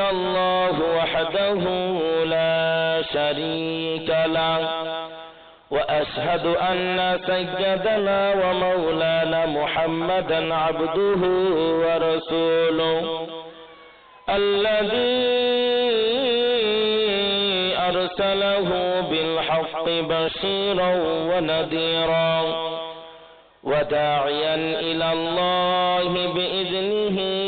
الله وحده لا شريك له. وأشهد أن سيدنا ومولانا محمدا عبده ورسوله. الذي أرسله بالحق بشيرا ونذيرا. وداعيا إلى الله بإذنه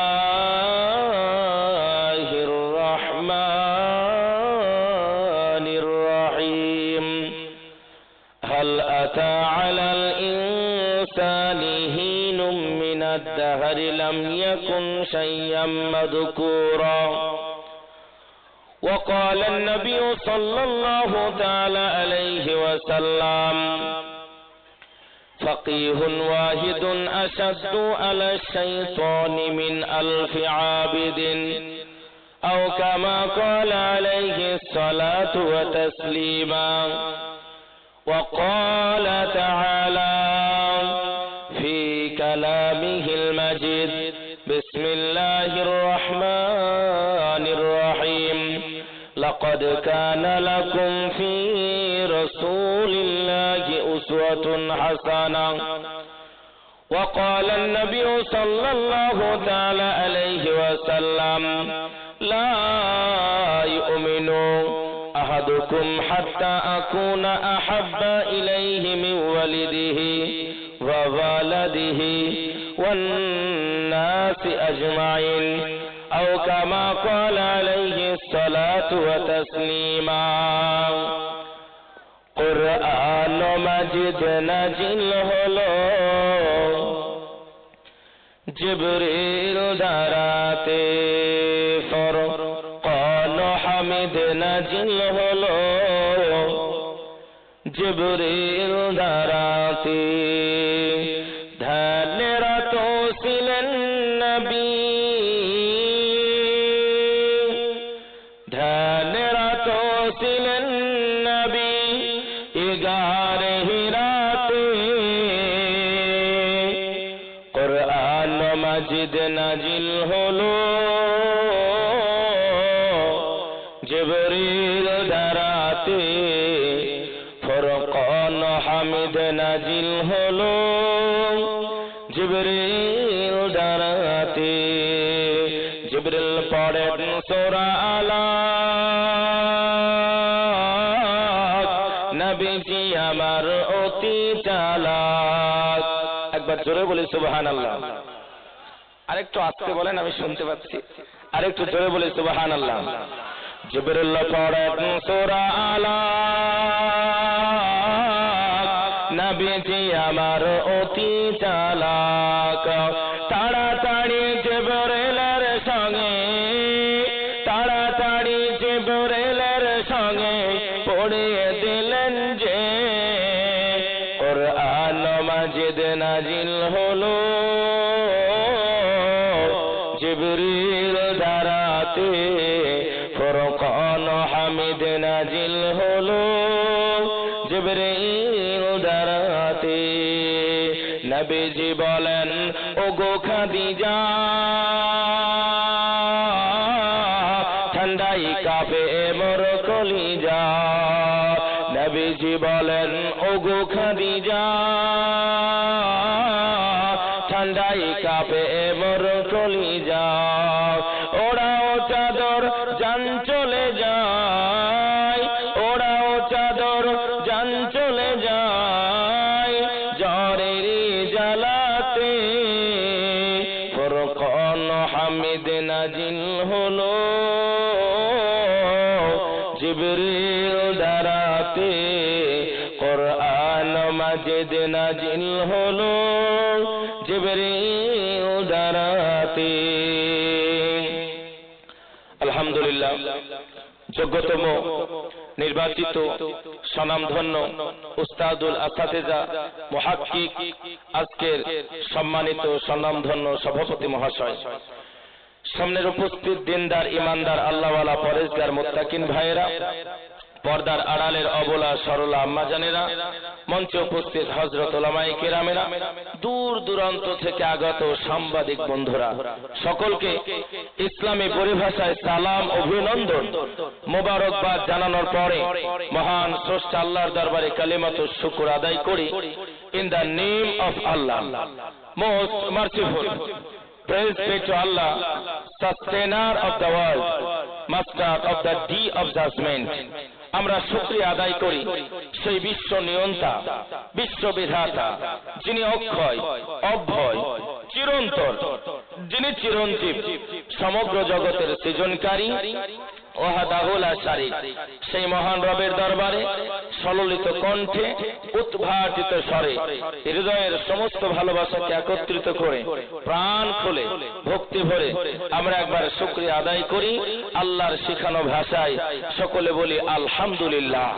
مذكورا. وقال النبي صلى الله تعالى عليه وسلم فقيه واحد أشد على الشيطان من ألف عابد أو كما قال عليه الصلاة وتسليما وقال تعالى في بسم الله الرحمن الرحيم. لقد كان لكم في رسول الله أسوة حسنة. وقال النبي صلى الله تعالى عليه وسلم لا يؤمن أحدكم حتى أكون أحب إليه من ولده وولده والناس أجمعين أو كما قال عليه الصلاة وتسليما قرآن مجد نجل হলো জিবরিল দারাতে ফরকান হামিদ নাজিল হলো জিবরিল দারাতে মাজিদ নাজিল হলো। জিবরিল দারাতে ফরকান হামিদ নাজিল হলো। জিবরিল দারাতে জিবরিল পড়েন সূরা আলা নবীজি আমার অতি চালাক। একবার জোরে বলি, সুবহানাল্লাহ। আরেকটু আসতে বলেন, আমি শুনতে পাচ্ছি। আর একটু জোরে বলে, সুবহানাল্লাহ। জিবরিল পড়েন সোরা আলা ঠান্ডাই কাপে মোর কলিজা। নবীজি বলেন ও গো খাদিজা ঠান্ডাই কাপে মোর কলিজা। জিবরিল দারাতে। আলহামদুলিল্লাহ, যোগ্যতম নির্বাচিত স্বনামধন্য উস্তাদুল আসাতেজা মহাক্কিক আজকের সম্মানিত স্বনামধন্য সভাপতি মহাশয়। সামনের উপস্থিত দিনদার, ইমানদার, আল্লাহওয়ালা, পরেশগার, মোত্তাকিন ভাইয়েরা পর্দার আড়ালের অবলা সরলা আম্মাজানেরা মঞ্চে উপস্থিত হজরত ওলামাই কেরামেরা দূর দূরান্ত থেকে আগত সাংবাদিক বন্ধুরা সকলকে ইসলামী পরিভাষায় সালাম অভিনন্দন মোবারকবাদ জানানোর পরে মহান স্রষ্টা আল্লাহর দরবারে কালিমাত শুকুর আদায় করি in the name of Allah most merciful Praise be to Allah, sustainer of the world. আমরা শুক্রিয়া আদায় করি। সেই বিশ্ব নিয়ন্তা, বিশ্ব বিধাতা, যিনি অক্ষয়, অভয় চিরন্তর যিনি চিরঞ্জীব, সমগ্র জগতের সৃজনকারী সেই মহান রবের দরবারে সললিত কণ্ঠে উদ্ভাটিত স্বরে হৃদয়ের সমস্ত ভালোবাসাকে একত্রিত করে প্রাণ খুলে ভক্তি ভরে আমরা একবার শুক্রিয়া আদায় করি। আল্লাহর শিখানো ভাষায় সকলে বলি আলহামদুলিল্লাহ।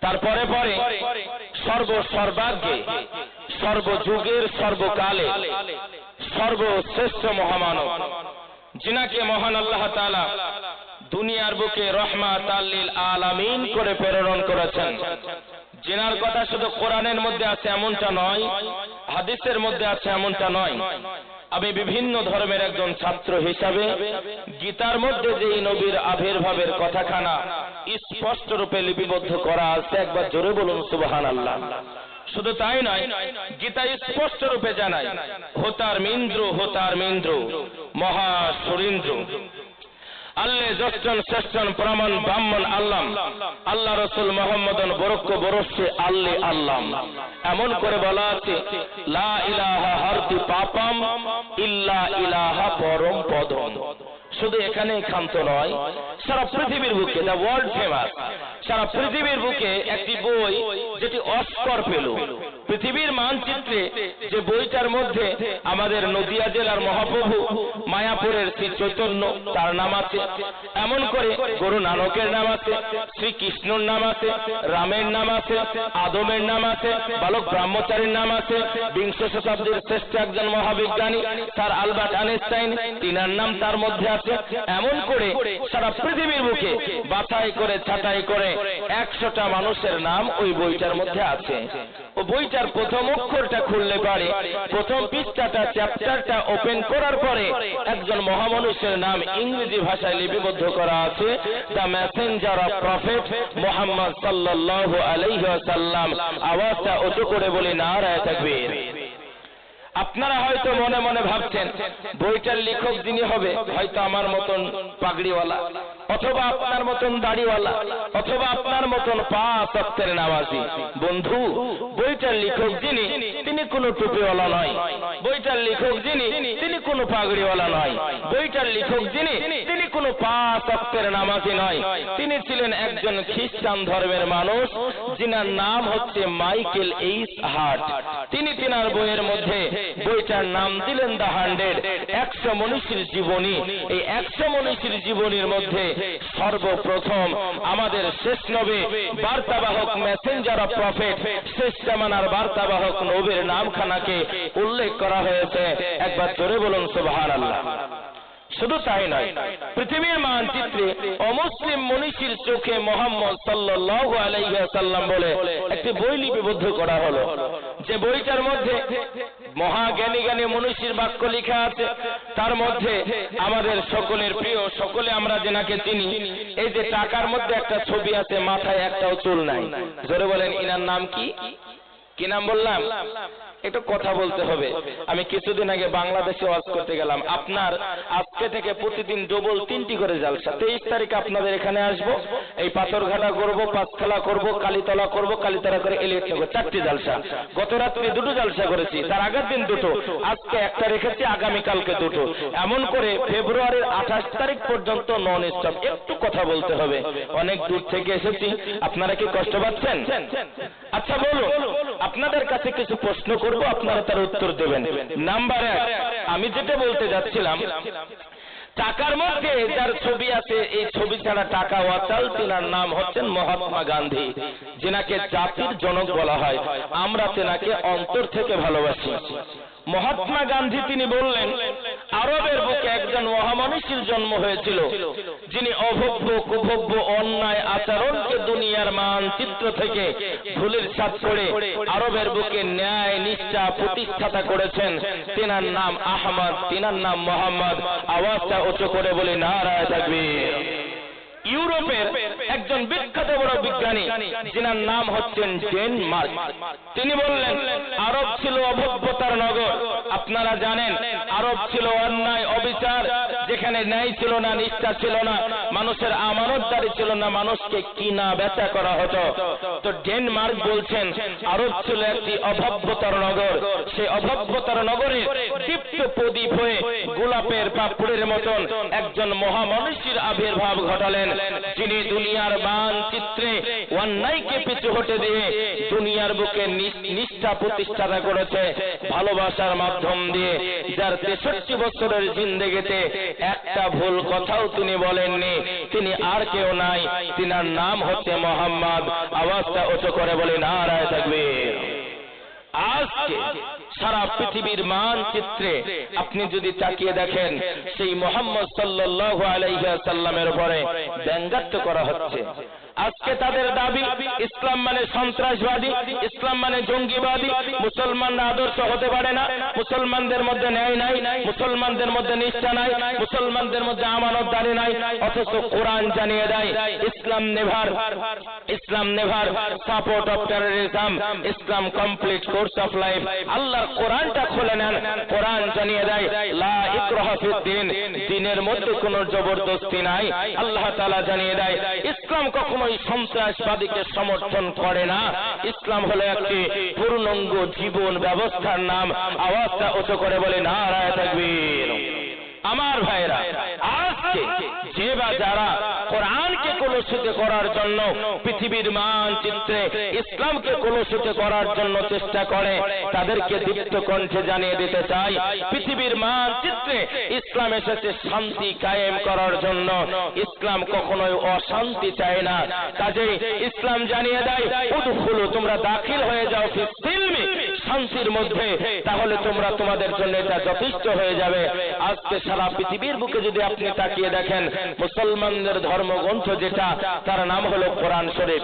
তারপরে পরে সর্ব সর্বাগ্যে সর্বযুগের সর্বকালে, সর্বশ্রেষ্ঠ মহামানব যিনাকে মহান আল্লাহ তালা দুনিয়ার বুকে রহমাত আল্লিল আলামিন করে প্রেরণ করেছেন। জেনার কথা শুধু কোরআনের মধ্যে আছে এমনটা নয়, হাদিসের মধ্যে আছে এমনটা নয়। আমি বিভিন্ন ধর্মের একজন ছাত্র হিসাবে গীতার মধ্যে যে নবীর আবির্ভাবের কথাখানা স্পষ্ট রূপে লিপিবদ্ধ করা আছে, একবার জোরে বলুন সুবহান আল্লাহ শুধু তাই নয়, গীতা স্পষ্ট রূপে জানায়, হোতার মিন্দ্র হোতার মিন্দ্র, মহা সুরিন্দ্র। আল্লে শ্রেষ্ঠন, প্রমাণ, ব্রাহ্মণ, আল্লাম। আল্লাহ রসুল মোহাম্মদন বরক্ষ বরস্যে আল্লে আল্লাম। এমন করে বলা আছে, লা ইলাহা হারতি পাপাম, ইল্লা ইলাহা পরম পদম। শুধু এখানেই ক্ষান্ত নয়, সারা পৃথিবীর বুকে দ্য ওয়ার্ল্ড ফেমাস সারা পৃথিবীর বুকে একটি বই যেটি অস্কর পেল। পৃথিবীর মানচিত্রে যে বইটার মধ্যে আমাদের নদিয়া জেলার মহাপ্রভু মায়াপুরের শ্রী চৈতন্য তার নাম আছে। এমন করে গুরু নানকের নাম আছে শ্রীকৃষ্ণর নাম আছে, রামের নাম আছে, আদমের নাম আছে, বালক ব্রহ্মচারীর নাম আছে, বিংশ শতাব্দীর শ্রেষ্ঠ একজন মহাবিজ্ঞানী, তার আলবার্ট আইনস্টাইন, তিনার নাম তার মধ্যে আছে। এমন করে সারা পৃথিবীর বুকে বাছাই করে, ছাঁটাই করে একশোটা মানুষের নাম ওই বইটার মধ্যে আছে। ও বইটার প্রথম অক্ষরটা খুললে পারে, প্রথম পৃষ্ঠাটা, চ্যাপ্টারটা ওপেন করার পরে একজন মহামানুষের নাম ইংরেজি ভাষায় লিপিবদ্ধ করা আছে, the messenger of prophet Muhammad সাল্লাল্লাহু আলাইহি ওয়াসাল্লাম। আওয়াজটা উঁচু করে বলি, নারায় তাকবীর। আপনারা হয়তো মনে মনে ভাবছেন, বইটার লেখক যিনি হবে, হয়তো আমার মতন পাগড়িওয়ালা, অথবা আপনার মতন দাড়িওয়ালা, অথবা আপনার মতন পা সপ্তের নামাজি। বন্ধু, বইটার লেখক যিনি, তিনি কোনো টুপিওয়ালা নয়। বইটার লেখক যিনি, তিনি কোনো পাগড়িওয়ালা নয়। বইটার লেখক যিনি, তিনি কোনো পা তত্ত্বের নামাজি নয়। তিনি ছিলেন একজন খ্রিস্টান ধর্মের মানুষ, যিনার নাম হচ্ছে মাইকেল এইস হার্ট। তিনি তিনার বইয়ের মধ্যে বইটার নাম দিলেন দ্য হান্ড্রেড। একশো মনীষীর জীবনী। এই একশো মনীষীর জীবনীর মধ্যে সর্বপ্রথম আমাদের শেষ নবে, বার্তাবাহক মেসেঞ্জার অফ প্রফেট শেষ জামানার বার্তাবাহক নবীর নামখানাকে উল্লেখ করা হয়েছে। একবার জোরে বলুন সুবাহ আল্লাহ শুধু তাই নয়, পৃথিবীর মানচিত্রে অমুসলিম মনীষীর চোখে মোহাম্মদ সাল্লাল্লাহু আলাইহি সাল্লাম বলে একটি বই লিপিবদ্ধ করা হলো। যে বইটার মধ্যে মহাজ্ঞানী জ্ঞানী মনীষীর বাক্য লেখা আছে, তার মধ্যে আমাদের সকলের প্রিয়, সকলে আমরা যেনাকে চিনি, এই যে টাকার মধ্যে একটা ছবি আছে, মাথায় একটাও চুল নাই। জোরে বলেন, ইনার নাম কি? কি নাম বললাম? একটু কথা বলতে হবে। আমি কিছুদিন আগে বাংলাদেশে ওয়াজ করতে গেলাম। আপনার আজকে থেকে প্রতিদিন ডবল তিনটি করে জালসা। তেইশ তারিখে আপনাদের এখানে আসব। এই পাথরঘাটা করব, পাঁচতলা করব, কালীতলা করব, কালীতলা করে এলিয়েট করব চারটি জালসা। গত রাত্রে দুটো জালসা করেছি। তার আগের দিন দুটো। আজকে একটা রেখেছি, আগামীকালকে দুটো। এমন করে ফেব্রুয়ারির আঠাশ তারিখ পর্যন্ত নন স্টপ একটু কথা বলতে হবে। অনেক দূর থেকে এসেছি। আপনারা কি কষ্ট পাচ্ছেন? আচ্ছা বলুন। আপনাদের কাছে কিছু প্রশ্ন করব, আপনারা তার উত্তর দেবেন। নাম্বার এক, আমি যেটা বলতে যাচ্ছিলাম, টাকার মধ্যে যার ছবি আছে, এই ছবি ছাড়া টাকা ওয়াচাল তেনার নাম হচ্ছেন মহাত্মা গান্ধী। যেনাকে জাতির জনক বলা হয়। আমরা তেনাকে অন্তর থেকে ভালোবাসি। মহাত্মা গান্ধী তিনি বললেন, আরবের বুকে একজন মহামনীষীর জন্ম হয়েছিল, যিনি অভব্য কুভব্য অন্যায় আচরণকে দুনিয়ার মানচিত্র থেকে ধুলির ছাপ করে আরবের বুকে ন্যায়, নিষ্ঠা, প্রতিষ্ঠাতা করেছেন। তেনার নাম আহমদ, তেনার নাম মোহাম্মদ। আওয়াজটা উঁচু করে বলি, নারায় থাকবে ইউরোপের একজন বিখ্যাত বড় বিজ্ঞানী, যিনার নাম হচ্ছেন ডেনমার্ক তিনি বললেন, আরব ছিল অভব্যতার নগর। আপনারা জানেন, আরব ছিল অন্যায় অবিচার, যেখানে ন্যায় ছিল না, নিষ্ঠা ছিল না, মানুষের আমানতদারি ছিল না, মানুষকে কিনা বেচা করা হতো। তো ডেনমার্ক বলছেন, আরব ছিল একটি অভব্যতার নগর। সেই অভব্যতার নগরে দীপ্ত প্রদীপ হয়ে গোলাপের পাপড়ের মতন একজন মহামনীষীর আবির্ভাব ঘটালেন, যিনি দুনিয়ার মানচিত্রে অন্যায়কে পিছু হটে দিয়ে দুনিয়ার বুকে নিষ্ঠা প্রতিষ্ঠাতা করেছে, ভালোবাসার মাধ্যম দিয়ে। যার তেষট্টি বছরের জিন্দেগিতে একটা ভুল কথাও তিনি বলেননি। তিনি আর কেউ নাই, তিনার নাম হচ্ছে মোহাম্মদ। আওয়াজটা উঁচু করে বলে নারায় থাকবে আজকে সারা পৃথিবীর মানচিত্রে আপনি যদি তাকিয়ে দেখেন, সেই মোহাম্মদ সাল্লাহ আলাইহি সাল্লামের উপরে ব্যঙ্গাত্ম করা হচ্ছে। আজকে তাদের দাবি, ইসলাম মানে সন্ত্রাসবাদী, ইসলাম মানে জঙ্গিবাদী। মুসলমানরা আদর্শ হতে পারে না। মুসলমানদের মধ্যে ন্যায় নাই, মুসলমানদের মধ্যে নিষ্ঠা নাই, মুসলমানদের মধ্যে আমানতদারি নাই, অথচ কোরআন জানিয়ে দেয়, Islam never Islam never support of terrorism Islam complete course of life আল্লাহর কোরআনটা খুলে নেন, কোরআন জানিয়ে দেয়, লা ইকরাহা ফিদ্দিন দিনের মধ্যে কোনো জবরদস্তি নাই। আল্লাহ তাআলা জানিয়ে দেয়, ইসলাম কখনোই সন্ত্রাসবাদীকে সমর্থন করে না। ইসলাম হলো একটি পূর্ণাঙ্গ জীবন ব্যবস্থার নাম। আওয়াজটা উঁচু করে বলে, নারায় থাকবে আমার ভাইরা আজকে যে বা যারা কোরআনকে কলুষিত করার জন্য পৃথিবীর মানচিত্রে ইসলামকে কলুষিত করার জন্য চেষ্টা করে তাদেরকে দীপ্ত কণ্ঠে জানিয়ে দিতে চাই পৃথিবীর মানচিত্রে ইসলাম এসেছে শান্তি কায়েম করার জন্য। ইসলাম কখনোই অশান্তি চায় না। কাজেই ইসলাম জানিয়ে দেয় তোমরা দাখিল হয়ে যাও ফিস সিলমি। শান্তির মধ্যে, তাহলে তোমরা তোমাদের জন্য এটা যথেষ্ট হয়ে যাবে। আজকে সারা পৃথিবীর বুকে যদি আপনি তাকিয়ে দেখেন, মুসলমানদের ধর্মগ্রন্থ যেটা, তার নাম হলো কোরআন শরীফ।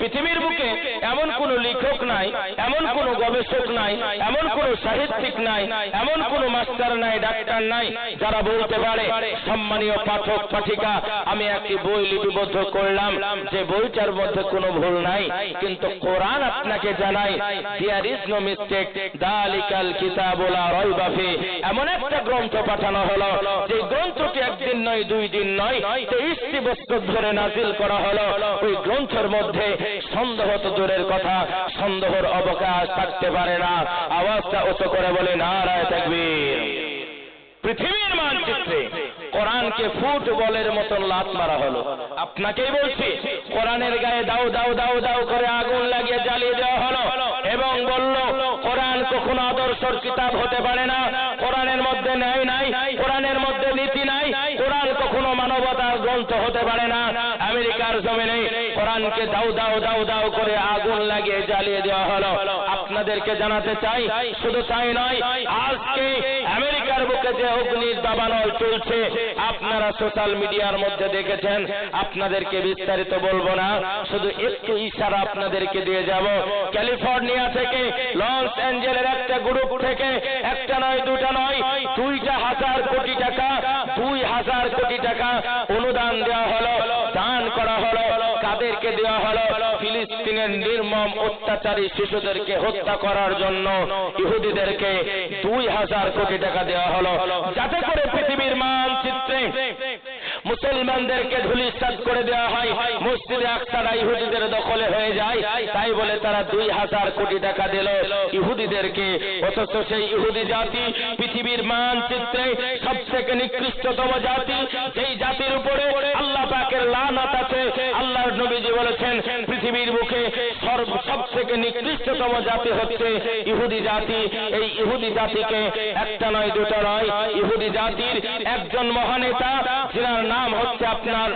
পৃথিবীর বুকে এমন কোন লেখক নাই, এমন কোন গবেষক নাই, এমন কোন সাহিত্যিক নাই, এমন কোন মাস্টার নাই, ডাক্তার নাই, যারা বলতে পারে, সম্মানীয় পাঠক, পাঠিকা, আমি একটি বই লিপিবদ্ধ করলাম, যে বইটার মধ্যে কোনো ভুল নাই, কিন্তু কোরআন আপনাকে জানাই দেয়ার ইজ নো মিস্টেক দালিকাল কিতাবুলা রয়বাফি এমন একটা গ্রন্থ পাঠানো হলো, যে গ্রন্থটি একদিন নয়, দুই দিন নয়, তেইশটি বছর ধরে নাজিল করা হলো। ওই গ্রন্থের মধ্যে সন্দেহ তো দূরের কথা অবকাশ থাকতে পারে না। আওয়াজটা করে বলে তাকবীর। পৃথিবীর মানচিত্রে কোরআনকে ফুটবলের মতন লাত মারা হলো। আপনাকেই বলছি, কোরআনের গায়ে দাও দাও দাও দাও করে আগুন লাগিয়ে জ্বালিয়ে দেওয়া হলো এবং বলল কোরআন কখনো আদর্শর কিতাব হতে পারে না। কোরআনের মধ্যে ন্যায় নাই, কোরআনের মধ্যে নীতি নাই। কোরআন কখনো মানবতার গ্রন্থ হতে পারে না। আমেরিকার জমিনে কোরআনকে দাও দাও দাও দাও করে আগুন লাগিয়ে জ্বালিয়ে দেওয়া হলো। আপনাদেরকে জানাতে চাই, শুধু তাই নয়, আজকে আমেরিকার বুকে যে অগ্নির দাবানল চলছে, আপনারা সোশ্যাল মিডিয়ার মধ্যে দেখেছেন। আপনাদেরকে বিস্তারিত বলব না, শুধু একটু ইশারা আপনাদেরকে দিয়ে যাব। ক্যালিফোর্নিয়া থেকে, লস অ্যাঞ্জেলের একটা গ্রুপ থেকে, একটা নয় দুটা নয়, দুইটা হাজার কোটি টাকা, দুই হাজার কোটি টাকা অনুদান দেওয়া হলো, দান করা হলো। তাদেরকে দেওয়া হলো ফিলিস্তিনের নির্মম অত্যাচারী শিশুদেরকে হত্যা করার জন্য। ইহুদিদেরকে দুই হাজার কোটি টাকা দেওয়া হলো। যাতে করে পৃথিবীর মানচিত্রে মুসলমানদেরকে ধুলিসাত করে দেওয়া হয়। মসজিদে আকসারা ইহুদিদের দখলে হয়ে যায়। তাই বলে তারা দুই হাজার কোটি টাকা দিল। ইহুদিদেরকে অথচ সেই ইহুদি জাতি পৃথিবীর মানচিত্রে সব থেকে নিকৃষ্টতম জাতি। সেই জাতির উপরে আল্লাহ পাকের লানত আছে। আল্লাহর নবীজি বলেছেন, পৃথিবীর মুখে সর্ব সব থেকে নিকৃষ্টতম জাতি হচ্ছে ইহুদি জাতি। এই ইহুদি জাতিকে একটা নয়, দুটো নয়। ইহুদি জাতির একজন মহানেতা, যিনার নাম হচ্ছে আপনার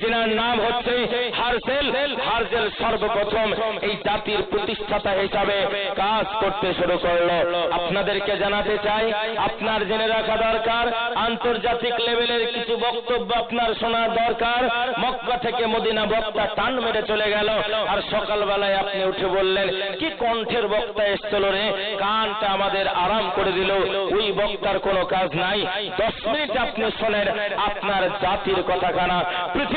যিনার নাম হচ্ছে হারসেল। হারসেল সর্বপ্রথম এই জাতির প্রতিষ্ঠাতা হিসাবে কাজ করতে শুরু করল। আপনাদেরকে জানাতে চাই, আপনার জেনে রাখা দরকার, আন্তর্জাতিক লেভেলের কিছু বক্তব্য আপনার শোনার দরকার। মক্কা থেকে মদিনা বক্তা টান মেরে চলে গেল। আর সকালবেলায় আপনি উঠে বললেন, কি কণ্ঠের বক্তা এসছিল রে? কানটা আমাদের আরাম করে দিল। ওই বক্তার কোনো কাজ নাই। দশ মিনিট আপনি শোনেন, আপনার জাতির কথা কানা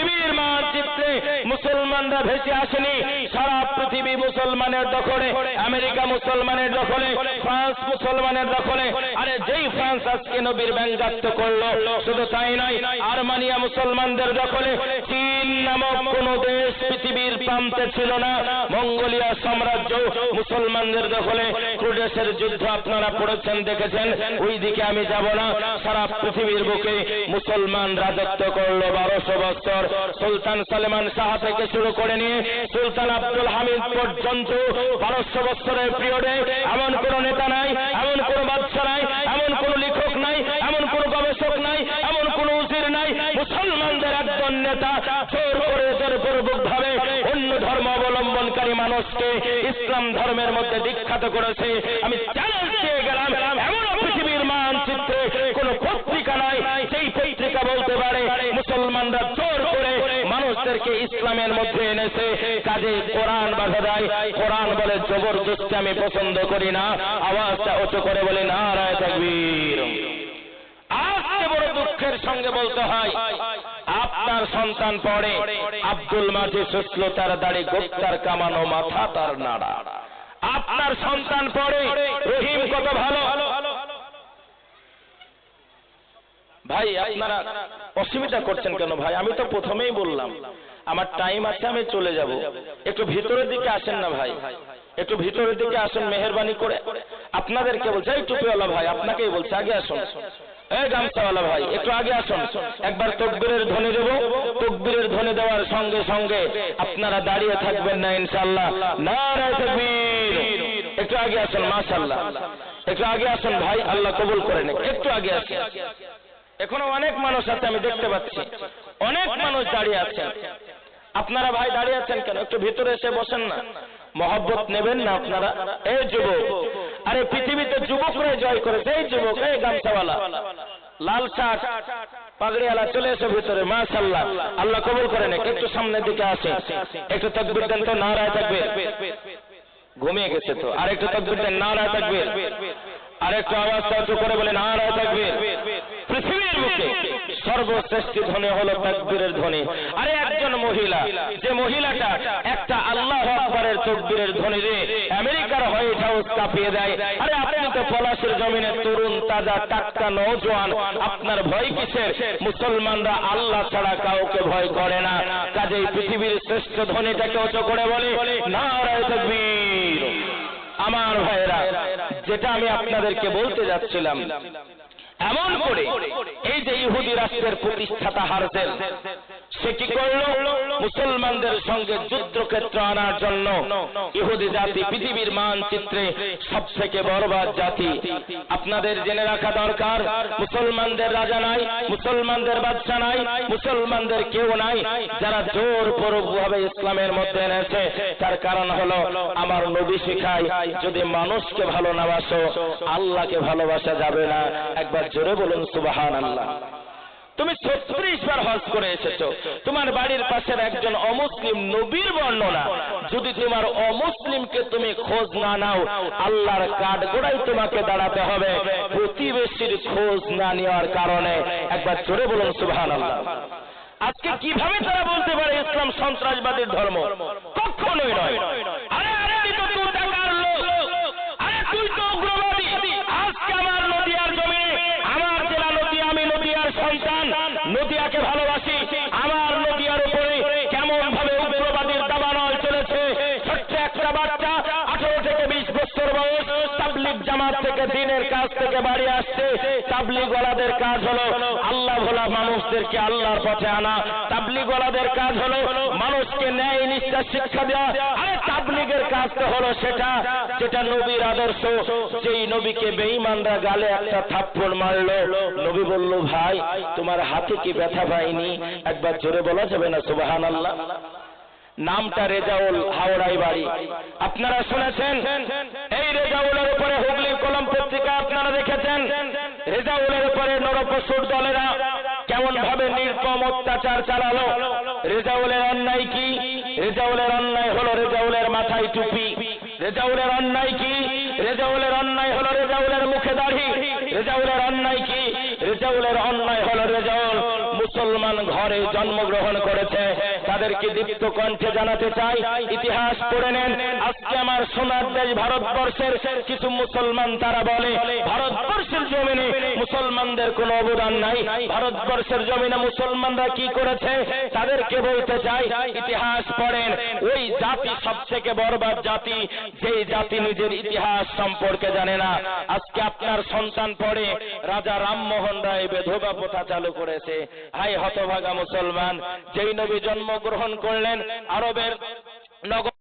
পৃথিবীর মানচিত্রে মুসলমানরা ভেসে আসেনি। সারা পৃথিবী মুসলমানের দখলে, আমেরিকা মুসলমানের দখলে, ফ্রান্স মুসলমানের দখলে। আরে যেই ফ্রান্স আজকে নবীর ব্যঙ্গাত্ম করল, শুধু তাই নয়, আরমানিয়া মুসলমানদের দখলে চীন নামক কোন দেশ পৃথিবীর প্রান্তে ছিল না। মঙ্গোলিয়া সাম্রাজ্য মুসলমানদের দখলে। ক্রুডেসের যুদ্ধ আপনারা পড়েছেন, দেখেছেন। ওই দিকে আমি যাব না। সারা পৃথিবীর বুকে মুসলমান রাজত্ব করল বারোশো বছর। সুলতান সালেমান শাহ থেকে শুরু করে নিয়ে সুলতান আব্দুল হামিদ পর্যন্ত বারোশো বছরের পিরিয়ডে এমন কোন নেতা নাই, এমন কোন বাদশা নাই, এমন কোন লেখক নাই, এমন কোন গবেষক নাই, এমন কোন উজির নাই। মুসলমানদের একজন নেতা জোর করে জোরপূর্বক ভাবে অন্য ধর্ম অবলম্বনকারী মানুষকে ইসলাম ধর্মের মধ্যে দীক্ষাত করেছে। আমি চ্যালেঞ্জ দিয়ে গেলাম, এমন পৃথিবীর মানচিত্রে কোন পত্রিকা ইসলামের মধ্যে এনেছে। কাজে কোরআন বাধা দেয় কোরআন বলে জবরদস্তি আমি পছন্দ করি না। আওয়াজটা উঁচু করে বলে না রায় থাকবীর আজকে বড় দুঃখের সঙ্গে বলতে হয়, আপনার সন্তান পড়ে, আব্দুল মাঝে সুসল তার দাড়ি গোপ্তার কামানো মাথা তার নাড়া। আপনার সন্তান পড়ে, রহিম কত ভালো। ভাই, আপনারা অসুবিধা করছেন কেন ভাই? আমি তো প্রথমেই বললাম, আমার টাইম আছে, আমি চলে যাব। একটু ভিতরের দিকে আসেন না ভাই। একটু ভিতরের দিকে আসেন, মেহরবানি করে। আপনাদেরকে বলছে, এই টুপিওয়ালা ভাই, আপনাকেই বলছে, আগে আসুন। গামছাওয়ালা ভাই, একটু আগে আসুন। একবার তকবীরের ধ্বনি দেব। তকবীরের ধ্বনি দেওয়ার সঙ্গে সঙ্গে আপনারা দাঁড়িয়ে থাকবেন না, ইনশাআল্লাহ। নারায় একটু আগে আসুন, মাশাআল্লাহ। একটু আগে আসুন ভাই, আল্লাহ কবুল করেন একটু আগে আসুন। এখনও অনেক মানুষ আছে, আমি দেখতে পাচ্ছি। অনেক মানুষ দাঁড়িয়ে আছেন আপনারা ভাই দাঁড়িয়ে আছেন কেন? একটু ভিতরে এসে বসেন না। মহব্বত নেবেন না আপনারা। এই যুবক, আরে পৃথিবীতে যুবকরাই জয় করেছে এই যুবক, এই গামছাওয়ালা। লাল শার্ট, পাগড়িওয়ালা, চলে এসে ভিতরে মাশাল্লাহ আল্লাহ কবুল করেন। একটু সামনের দিকে আসে একটু তকবির দেন তো, নারায় থাকবে ঘুমিয়ে গেছে তো। আর একটু তকবির দেন, নারায় থাকবে আর একটু আওয়াজটা উঁচু করে বলে, নারায় থাকবে পৃথিবীর মুখে সর্বশ্রেষ্ঠ ধ্বনি হলো তাকবীরের ধ্বনি আরে একজন মহিলা, যে মহিলাটা একটা আল্লাহ আকবরের তকবীরের ধ্বনি রে, আমেরিকার হোয়াইট হাউস কাঁপিয়ে দেয়। আরে আপনি তো পলাশের জমিনে তরুণ, তাজা, টাটকা নৌজওয়ান আপনার ভয় কিসের? মুসলমানরা আল্লাহ ছাড়া কাউকে ভয় করে না। কাজেই পৃথিবীর শ্রেষ্ঠ ধ্বনিটাকে উঁচু করে বলে না নারায় তাকবীর। আমার ভাইয়েরা, যেটা আমি আপনাদেরকে বলতে যাচ্ছিলাম এমন করে এই যে ইহুদি রাষ্ট্রের প্রতিষ্ঠাতা হারসেল সে কি করল? মুসলমানদের সঙ্গে যুদ্ধক্ষেত্র আনার জন্য ইহুদি জাতি পৃথিবীর মানচিত্রে সব থেকে বড়বাদ জাতি। আপনাদের জেনে রাখা দরকার, মুসলমানদের রাজা নাই, মুসলমানদের বাচ্চা নাই, মুসলমানদের কেউ নাই যারা জোর ভাবে ইসলামের মধ্যে এনেছে। তার কারণ হলো আমার নবী শিখায়, যদি মানুষকে ভালো না বাসো, আল্লাহকে ভালোবাসা যাবে না। একবার জোরে বলুন সুবাহান আল্লাহ তুমি ছত্রিশ বার হজ করে এসেছ। তোমার বাড়ির পাশের একজন অমুসলিম নবীর বর্ণনা। যদি তোমার অমুসলিমকে তুমি খোঁজ না নাও, আল্লাহর কাঠ গোড়াই তোমাকে দাঁড়াতে হবে। প্রতিবেশীর খোঁজ না নেওয়ার কারণে। একবার জোরে বলুন সুবহান আল্লাহ আজকে কীভাবে তারা বলতে পারে ইসলাম সন্ত্রাসবাদীর ধর্ম? কখনোই নয়। দিনের কাজ থেকে বাড়ি আসছে তাবলিগ ওয়ালাদের কাজ হলো আল্লাহ ভোলা মানুষদেরকে আল্লাহর পথে আনা। তাবলিগ ওয়ালাদের কাজ হলো মানুষকে ন্যায় নিষ্ঠা শিক্ষা দেওয়া। আরে তাবলিগের তো হলো সেটা, যেটা নবীর আদর্শ। যেই নবীকে বেঈমানরা গালে একটা থাপ্পড় মারলো। নবী বলল, ভাই, তোমার হাতে কি ব্যথা পাইনি? একবার জোরে বলা যাবে না, সুবহানাল্লাহ? নামটা রেজাউল হাওড়াই বাড়ি। আপনারা শুনেছেন? এই রেজাউলের উপরে হুগলির কলম পত্রিকা আপনারা দেখেছেন? রেজাউলের উপরে নরপশুর দলেরা কেমন ভাবে নির্মম অত্যাচার চালালো? রেজাউলের অন্যায় কি? রেজাউলের অন্যায় হলো রেজাউলের মাথায় টুপি। রেজাউলের অন্যায় কি? রেজাউলের অন্যায় হলো রেজাউলের মুখে দাড়ি। রেজাউলের অন্যায় কি? রেজাউলের অন্যায় হলো রেজাউল মুসলমান ঘরে জন্মগ্রহণ করেছে। তাদেরকে দীপ্ত কণ্ঠে জানাতে চাই, ইতিহাস পড়ে নেন। আজকে আমার সোনার দেশ ভারতবর্ষের কিছু মুসলমান তারা বলে, ভারতবর্ষের জমিনে মুসলমানদের কোনো অবদান নাই। ভারতবর্ষের জমিনে মুসলমানরা কি করেছে, তাদেরকে বলতে চাই, ইতিহাস পড়েন। ওই জাতি সব থেকে বরবাদ জাতি, যেই জাতি নিজের ইতিহাস সম্পর্কে জানে না। আজকে আপনার সন্তান পড়ে, রাজা রামমোহন রায় বেধবা প্রথা চালু করেছে। হাই হতভাগা মুসলমান, যেই নবী জন্মগ্রহণ করলেন আরবের নগর